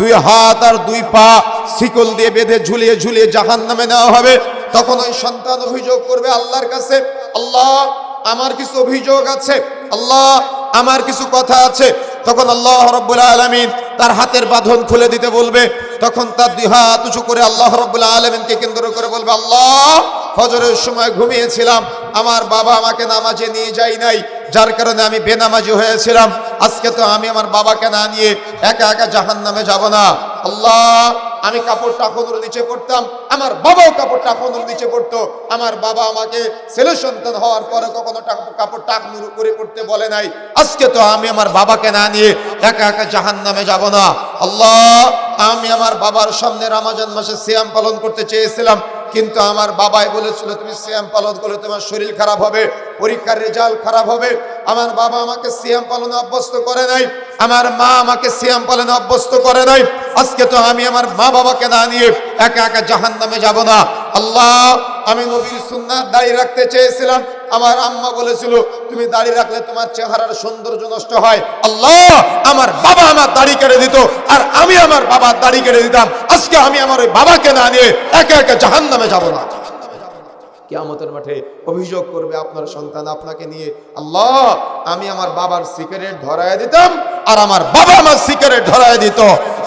দুই হাত আর দুই পা শিকল দিয়ে বেঁধে ঝুলিয়ে ঝুলিয়ে জাহান নামে নেওয়া হবে, তখন ওই সন্তান অভিযোগ করবে আল্লাহর কাছে, আল্লাহ, আমার কিছু অভিযোগ আছে, আল্লাহ, আমার কিছু কথা আছে। তখন আল্লাহ রব্বুল আলমিন তার হাতের বাঁধন খুলে দিতে বলবে, তখন তার দুই হাত উঁচু করে আল্লাহ রব্বুল আলমিনকে কেন্দ্র করে বলবে, আল্লাহ, ফজরের সময় ঘুমিয়েছিলাম, আমার বাবা আমাকে নামাজে নিয়ে যাই নাই, যার কারণে আমি বেনামাজি হয়েছিলাম। আজকে তো আমি আমার বাবাকে না নিয়ে একা একা জাহান নামে যাব না। আল্লাহ, আমি কাপড় টাকানোর নিচে পড়তাম, আমার বাবাও কাপড় টাকানোর নিচে পড়তো। আমার বাবা আমাকে ছেলে সন্তান হওয়ার পরে কখনো টাক- কাপড় টাকনুর করে পড়তে বলে নাই। আজকে তো আমি আমার বাবাকে না নিয়ে একা একা জাহান নামে যাব না। আল্লাহ, আমি আমার বাবার সামনে রামাজান মাসে সিয়াম পালন করতে চেয়েছিলাম। কিন্তু আমার বাবাই বলেছিল, তুমি সিয়াম পালন করলে তোমার শরীর খারাপ হবে, পরীক্ষার রেজাল্ট খারাপ হবে। আমার বাবা আমাকে সিয়াম পালনে অভ্যস্ত করে নাই, আমার মা আমাকে সিয়াম পালনে অভ্যস্ত করে নাই। আজকে তো আমি আমার মা বাবাকে না নিয়ে একা একা জাহান নামে যাব না। আল্লাহ, আমি নবীর সুন্দর দায়ী রাখতে চেয়েছিলাম আমার আম্মা বলেছিল, তুমি দাড়ি রাখলে তোমার চেহারার সৌন্দর্য নষ্ট হয়। আল্লাহ, আমার বাবা আমার দাড়ি কেটে দিত, আর আমি আমার বাবার দাড়ি কেটে দিতাম। আজকে আমি আমার ওই বাবাকে না নিয়ে একা একা জাহান নামে যাব না। কিয়ামতের মাঠে অভিযোগ করবে আপনার সন্তান আপনাকে নিয়ে, আল্লাহ, আমি আমার বাবার সিগারেট ধরায় দিতাম, আর আমার বাবা আমার সিগারেট ধরায় দিত।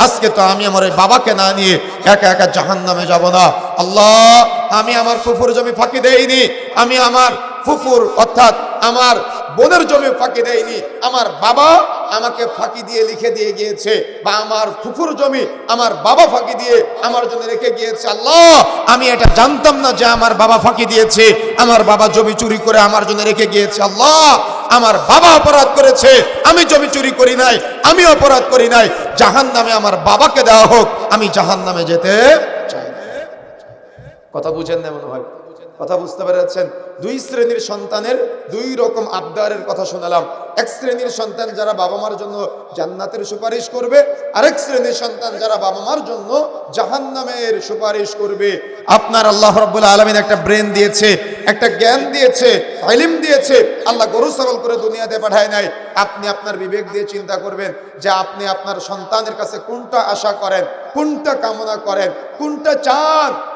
আজকে তো আমি আমার ওই বাবাকে না নিয়ে একা একা জাহান নামে যাব না। আল্লাহ, আমি আমার ফুফুর জমি ফাঁকি দেইনি, আমি আমার ফুফুর, অর্থাৎ আমার বোনের জমি ফাঁকি দেয়নি, আমার বাবা আমাকে ফাঁকি দিয়ে লিখে দিয়ে গিয়েছে, বা আমার ফুফুর জমি আমার বাবা ফাঁকি দিয়ে আমার জন্য রেখে গিয়েছে। আল্লাহ, আমি এটা জানতাম না যে আমার বাবা ফাঁকি দিয়েছে, আমার বাবা জমি চুরি করে আমার জন্য রেখে গিয়েছে। আল্লাহ, আমার বাবা অপরাধ করেছে, আমি জমি চুরি করি নাই, আমি অপরাধ করি নাই। জাহান নামে আমার বাবাকে দেওয়া হোক, আমি জাহান নামে যেতে চাই কথা বুঝেন না মনে হয়? কথা বুঝতে পেরেছেন? দুই শ্রেণির সন্তানের দুই রকম আবদারের কথা শোনালাম। এক শ্রেণির সন্তান যারা বাবা মার জন্য জান্নাতের সুপারিশ করবে, আরেক শ্রেণির সন্তান যারা বাবা মার জন্য জাহান্নামের সুপারিশ করবে। আপনার আল্লাহ রাব্বুল আলামিন একটা ব্রেন দিয়েছে, একটা জ্ঞান দিয়েছে ইলম দিয়েছে। আল্লাহ গরু ছাগল করে দুনিয়াতে পাঠায় নাই। আপনি আপনার বিবেক দিয়ে চিন্তা করবেন যে আপনি আপনার সন্তানের কাছে কোনটা আশা করেন, কোনটা কামনা করেন, কোনটা চান?